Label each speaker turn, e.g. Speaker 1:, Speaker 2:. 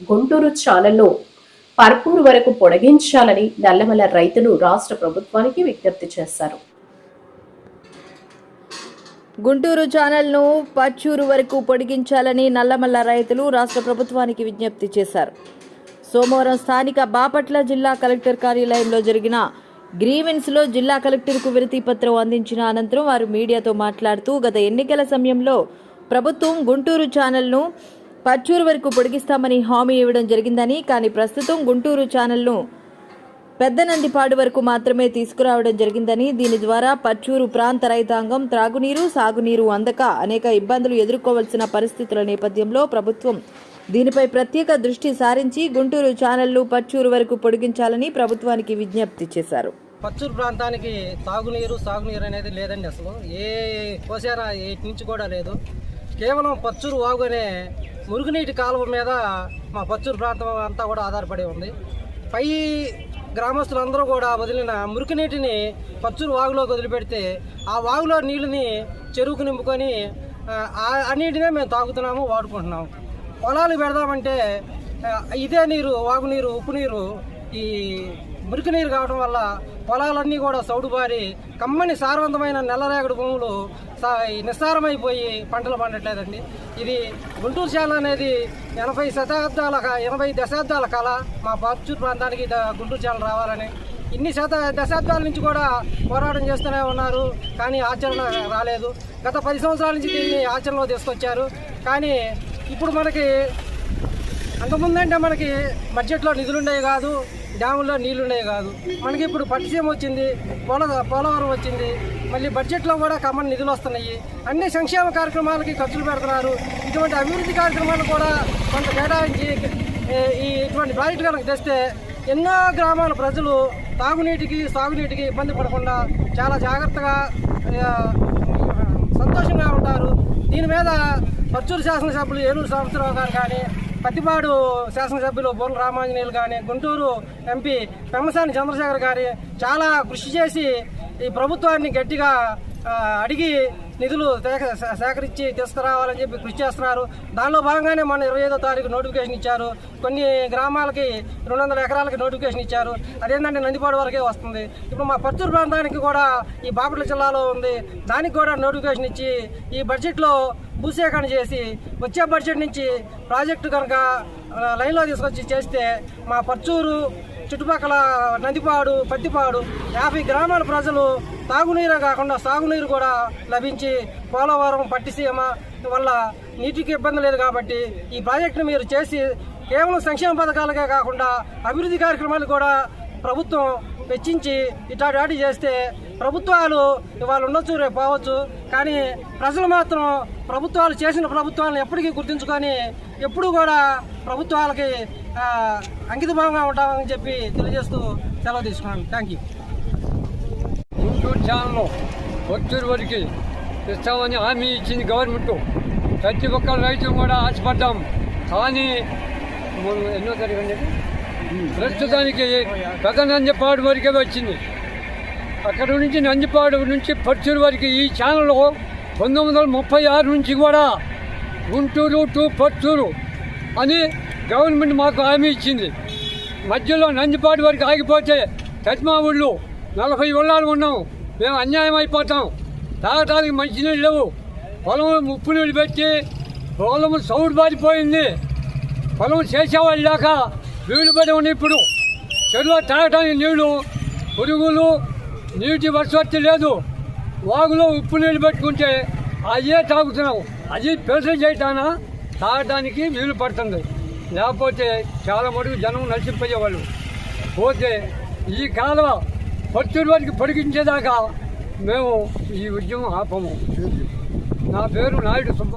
Speaker 1: గుంటూరు ఛానల్ను పర్పూరు వరకు పొడిగించాలని నల్లమల రైతులు రాష్ట్ర ప్రభుత్వానికి విజ్ఞప్తి చేశారు.
Speaker 2: గుంటూరు ఛానల్ను పచ్చూరు వరకు పొడిగించాలని నల్లమల్ల రైతులు రాష్ట్ర ప్రభుత్వానికి విజ్ఞప్తి చేశారు. సోమవారం స్థానిక బాపట్ల జిల్లా కలెక్టర్ కార్యాలయంలో జరిగిన గ్రీవెన్స్లో జిల్లా కలెక్టర్కు విరతిపత్రం అందించిన అనంతరం వారు మీడియాతో మాట్లాడుతూ గత ఎన్నికల సమయంలో ప్రభుత్వం గుంటూరు ఛానల్ను పచ్చూరు వరకు పొడిగిస్తామని హామీ ఇవ్వడం జరిగిందని కానీ ప్రస్తుతం గుంటూరు ఛానల్ను పెద్దనందిపాడు వరకు మాత్రమే తీసుకురావడం జరిగిందని దీని ద్వారా పచ్చూరు ప్రాంత రైతాంగం త్రాగునీరు సాగునీరు అందక అనేక ఇబ్బందులు ఎదుర్కోవాల్సిన పరిస్థితుల నేపథ్యంలో ప్రభుత్వం దీనిపై ప్రత్యేక దృష్టి సారించి గుంటూరు ఛానళ్ళు పచ్చూరు వరకు పొడిగించాలని ప్రభుత్వానికి విజ్ఞప్తి చేశారు.
Speaker 3: పచ్చూరు ప్రాంతానికి తాగునీరు సాగునీరు అనేది లేదండి అసలు. ఏ కోసారా ఏటి నుంచి కూడా లేదు. కేవలం పచ్చూరు వాగు అనే మురుగునీటి కాలువ మీద మా పచ్చూరు ప్రాంతం అంతా కూడా ఆధారపడి ఉంది. పై గ్రామస్తులందరూ కూడా వదిలిన మురికినీటిని పచ్చూరు వాగులోకి వదిలిపెడితే ఆ వాగులో నీళ్ళని చెరువుకు నింపుకొని ఆ, నీటినే మేము తాగుతున్నాము వాడుకుంటున్నాము. పొలాలు పెడదామంటే ఇదే నీరు వాగునీరు ఉప్పు నీరు ఈ మురికి నీరు కావడం వల్ల పొలాలన్నీ కూడా సౌడుబారి. కమ్మని సారవంతమైన నల్లరేగడి భూములు ఈ నిస్సారమైపోయి పంటలు పండట్లేదండి. ఇది గుంటూరు శాల అనేది ఎనభై శతాబ్దాల ఎనభై దశాబ్దాల కళ మా పార్చూరు ప్రాంతానికి గుంటూరు శాల రావాలని. ఇన్ని శత దశాబ్దాల నుంచి కూడా పోరాటం చేస్తూనే ఉన్నారు కానీ ఆచరణ రాలేదు. గత పది సంవత్సరాల నుంచి దీన్ని ఆచరణలో తీసుకొచ్చారు. కానీ ఇప్పుడు మనకి అంతకుముందంటే మనకి బడ్జెట్లో నిధులు ఉండేవి కాదు. డ్యాముల్లో నీళ్ళు కాదు. మనకి ఇప్పుడు పట్టిసీమ వచ్చింది పోల పోలవరం వచ్చింది. మళ్ళీ బడ్జెట్లో కూడా కమ్మని నిధులు వస్తున్నాయి. అన్ని సంక్షేమ కార్యక్రమాలకి ఖర్చులు పెడుతున్నారు. ఇటువంటి అభివృద్ధి కార్యక్రమాలు కూడా కొంత కేటాయించి ఈ ఇటువంటి ప్రాజెక్టు కనుక తెస్తే ఎన్నో గ్రామాల ప్రజలు తాగునీటికి సాగునీటికి ఇబ్బంది పడకుండా చాలా జాగ్రత్తగా సంతోషంగా ఉంటారు. దీని మీద పచ్చూరు శాసనసభ్యులు ఏలూరు సంవత్సరావు గారు కానీ పత్తిపాడు శాసనసభ్యులు బోర్ల రామాంజనేయులు కానీ గుంటూరు ఎంపీ పెమ్మసాని చంద్రశేఖర్ గారి చాలా కృషి చేసి ఈ ప్రభుత్వాన్ని గట్టిగా అడిగి నిధులు సేకరించి తీసుకురావాలని చెప్పి కృషి చేస్తున్నారు. దానిలో భాగంగానే మన ఇరవై ఐదో తారీఖు నోటిఫికేషన్ ఇచ్చారు. కొన్ని గ్రామాలకి రెండు వందల ఎకరాలకి నోటిఫికేషన్ ఇచ్చారు. అదేంటంటే నందిపాడు వరకే వస్తుంది. ఇప్పుడు మా పచ్చూరు ప్రాంతానికి కూడా ఈ బాపట్ల జిల్లాలో ఉంది. దానికి కూడా నోటిఫికేషన్ ఇచ్చి ఈ బడ్జెట్లో భూసేకరణ చేసి వచ్చే బడ్జెట్ నుంచి ప్రాజెక్టు కనుక లైన్లో తీసుకొచ్చి చేస్తే మా పర్చూరు చుట్టుపక్కల నందిపాడు పత్తిపాడు యాభై గ్రామాల ప్రజలు తాగునీరే కాకుండా సాగునీరు కూడా లభించి పోలవరం పట్టిసీమ వల్ల నీటికి ఇబ్బంది లేదు కాబట్టి ఈ ప్రాజెక్టును మీరు చేసి కేవలం సంక్షేమ పథకాలకే కాకుండా అభివృద్ధి కార్యక్రమాలు కూడా ప్రభుత్వం వెచ్చించి ఇటాటి చేస్తే ప్రభుత్వాలు ఇవాళ ఉండొచ్చు రేపు పోవచ్చు. కానీ ప్రజలు మాత్రం ప్రభుత్వాలు చేసిన ప్రభుత్వాలను ఎప్పటికీ గుర్తుంచుకొని ఎప్పుడు కూడా ప్రభుత్వాలకి అంకితభావంగా ఉంటామని చెప్పి తెలియజేస్తూ సెలవు తీసుకున్నాను. థ్యాంక్ యూ
Speaker 4: గుంటూరు ఛానల్లో వచ్చూరు వరకు ఇస్తామని హామీ ఇచ్చింది గవర్నమెంట్. ప్రతి ఒక్క రైతు కూడా ఆశపడ్డాం. కానీ ఎన్నో తారీఖు అండి? ప్రస్తుతానికి పెద్ద నందిపాడు వరకే వచ్చింది. అక్కడ నుంచి నందిపాడు నుంచి పర్చూరు వరకు ఈ ఛానల్లో పంతొమ్మిది వందల ముప్పై ఆరు నుంచి కూడా గుంటూరు టు పర్చూరు అని గవర్నమెంట్ మాకు హామీ ఇచ్చింది. మధ్యలో నందిపాటి వరకు ఆగిపోతే తజ్మా ఊళ్ళు నలభై ఉళ్ళాలు ఉన్నాం. మేము అన్యాయం అయిపోతాం. తాగటానికి మంచినీళ్ళు లేవు. పొలం ఉప్పు నీళ్ళు పెట్టి పొలం సౌడు బారిపోయింది పొలం చేసేవాళ్ళు లేక వీళ్ళు పడి ఉన్నాయి ఇప్పుడు చెరువు తాగటానికి నీళ్ళు పురుగులు నీటి వర్షవత్తి లేదు. వాగులో ఉప్పు నీళ్ళు పెట్టుకుంటే అదే తాగుతున్నాం అది ఫిల్టర్ చేయటానా తాగడానికి వీలు పడుతుంది. లేకపోతే చాలా మటుకు జనం నశింపజేవాళ్ళు పోతే ఈ కాలువ పచ్చూరు వరకు పొడిగించేదాకా మేము ఈ ఉద్యమం ఆపము. నా పేరు నాయుడు సుబ్బ